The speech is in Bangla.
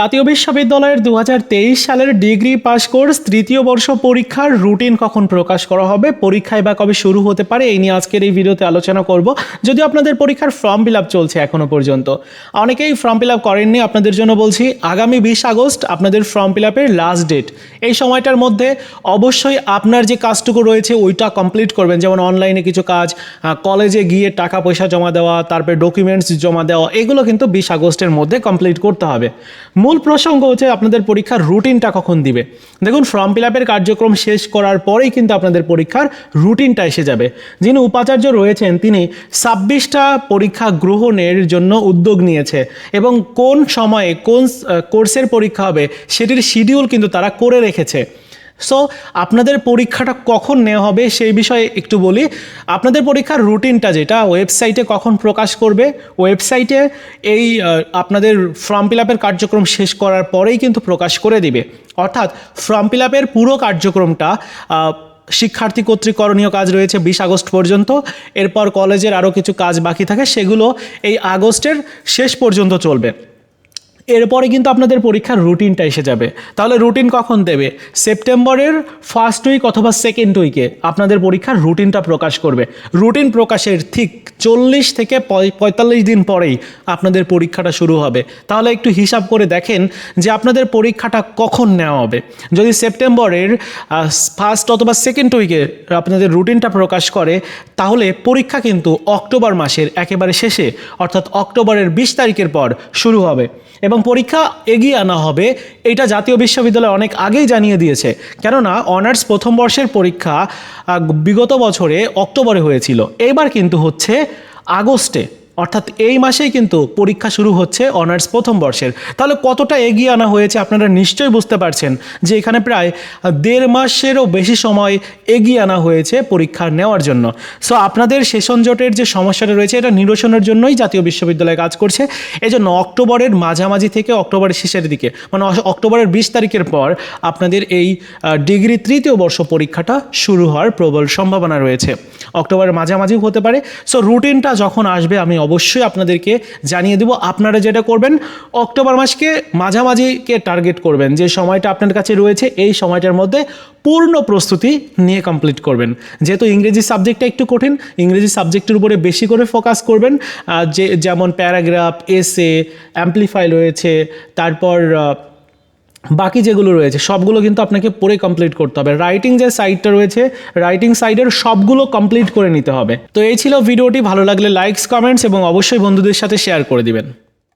জাতীয় বিশ্ববিদ্যালয়ের দু হাজার তেইশ সালের ডিগ্রি পাস কোর্স তৃতীয় বর্ষ পরীক্ষার রুটিন কখন প্রকাশ করা হবে? পরীক্ষায় বা কবে শুরু হতে পারে? এই নিয়ে আজকের এই ভিডিওতে আলোচনা করব। যদিও আপনাদের পরীক্ষার ফর্ম ফিল আপ চলছে এখনও পর্যন্ত। অনেকেই ফর্ম ফিল আপ করেননি। আপনাদের জন্য বলছি, আগামী বিশ আগস্ট আপনাদের ফর্ম ফিল আপের লাস্ট ডেট। এই সময়টার মধ্যে অবশ্যই আপনার যে কাজটুকু রয়েছে, ওইটা কমপ্লিট করবেন। যেমন অনলাইনে কিছু কাজ কলেজে গিয়ে টাকা পয়সা জমা দেওয়া, তারপরে ডকুমেন্টস জমা দেওয়া, এগুলো কিন্তু বিশ আগস্টের মধ্যে কমপ্লিট করতে হবে। মূল প্রসঙ্গ হচ্ছে আপনাদের পরীক্ষার রুটিনটা কখন দিবে। দেখুন, ফর্ম ফিল আপের কার্যক্রম শেষ করার পরেই কিন্তু আপনাদের পরীক্ষার রুটিনটা এসে যাবে। যিনি উপাচার্য রয়েছেন, তিনি ছাব্বিশটা পরীক্ষা গ্রহণের জন্য উদ্যোগ নিয়েছে এবং কোন সময়ে কোন কোর্সের পরীক্ষা হবে, সেটির শিডিউল কিন্তু তারা করে রেখেছে। সো আপনাদের পরীক্ষাটা কখন নেওয়া হবে সেই বিষয়ে একটু বলি। আপনাদের পরীক্ষার রুটিনটা যেটা, ওয়েবসাইটে কখন প্রকাশ করবে, ওয়েবসাইটে এই আপনাদের ফর্ম ফিল আপের কার্যক্রম শেষ করার পরেই কিন্তু প্রকাশ করে দিবে। অর্থাৎ ফর্ম ফিল আপের পুরো কার্যক্রমটা শিক্ষার্থী কর্তৃক করণীয় কাজ রয়েছে বিশ আগস্ট পর্যন্ত। এরপর কলেজের আরও কিছু কাজ বাকি থাকে, সেগুলো এই আগস্টের শেষ পর্যন্ত চলবে। এরপরে কিন্তু আপনাদের পরীক্ষার রুটিনটা এসে যাবে। তাহলে রুটিন কখন দেবে? সেপ্টেম্বরের ফার্স্ট উইক অথবা সেকেন্ড উইকে আপনাদের পরীক্ষার রুটিনটা প্রকাশ করবে। রুটিন প্রকাশের ঠিক চল্লিশ থেকে পঁয়- পঁয়তাল্লিশ দিন পরেই আপনাদের পরীক্ষাটা শুরু হবে। তাহলে একটু হিসাব করে দেখেন যে আপনাদের পরীক্ষাটা কখন নেওয়া হবে। যদি সেপ্টেম্বরের ফার্স্ট অথবা সেকেন্ড উইকে আপনাদের রুটিনটা প্রকাশ করে, তাহলে পরীক্ষা কিন্তু অক্টোবর মাসের একেবারে শেষে, অর্থাৎ অক্টোবরের বিশ তারিখের পর শুরু হবে। এবং পরীক্ষা এগিয়ে আনা হবে। এটা জাতীয় বিশ্ববিদ্যালয় অনেক আগেই জানিয়ে দিয়েছে। কেননা, অনার্স প্রথম বর্ষের পরীক্ষা বিগত বছরে অক্টোবরে হয়েছিল। এবার কিন্তু হচ্ছে আগস্টে। অর্থাৎ এই মাসেই কিন্তু পরীক্ষা শুরু হচ্ছে অনার্স প্রথম বর্ষের। তাহলে কতটা এগিয়ে আনা হয়েছে আপনারা নিশ্চয়ই বুঝতে পারছেন যে এখানে প্রায় দেড় মাসেরও বেশি সময় এগিয়ে আনা হয়েছে পরীক্ষা নেওয়ার জন্য। সো আপনাদের সেশন জটের যে সমস্যাটা রয়েছে, এটা নিরসনের জন্যই জাতীয় বিশ্ববিদ্যালয় কাজ করছে। এই জন্য অক্টোবরের মাঝামাঝি থেকে অক্টোবরের শেষের দিকে মানে অক্টোবরের বিশ তারিখের পর আপনাদের এই ডিগ্রি তৃতীয় বর্ষ পরীক্ষাটা শুরু হওয়ার প্রবল সম্ভাবনা রয়েছে। অক্টোবরের মাঝামাঝি হতে পারে। সো রুটিনটা যখন আসবে, আমি অবশ্যই আপনাদেরকে জানিয়ে দেব। আপনারা যেটা করবেন, অক্টোবর মাসকে মাঝামাঝিকে টার্গেট করবেন। যে সময়টা আপনার কাছে রয়েছে, এই সময়টার মধ্যে পূর্ণ প্রস্তুতি নিয়ে কমপ্লিট করবেন। যেহেতু ইংরেজি সাবজেক্টটা একটু কঠিন, ইংরেজি সাবজেক্টের উপরে বেশি করে ফোকাস করবেন। যে, যেমন প্যারাগ্রাফ এসে অ্যাম্পলিফাই রয়েছে, তারপর বাকি যেগুলো রয়েছে, সবগুলো কিন্তু আপনাকে পড়ে কমপ্লিট করতে হবে। রাইটিং যে সাইডটা রয়েছে রাইটিং সাইডের সবগুলো কমপ্লিট করে নিতে হবে। তো এই ছিল ভিডিওটি, ভালো লাগলে লাইকস কমেন্টস এবং অবশ্যই বন্ধুদের সাথে শেয়ার করে দিবেন।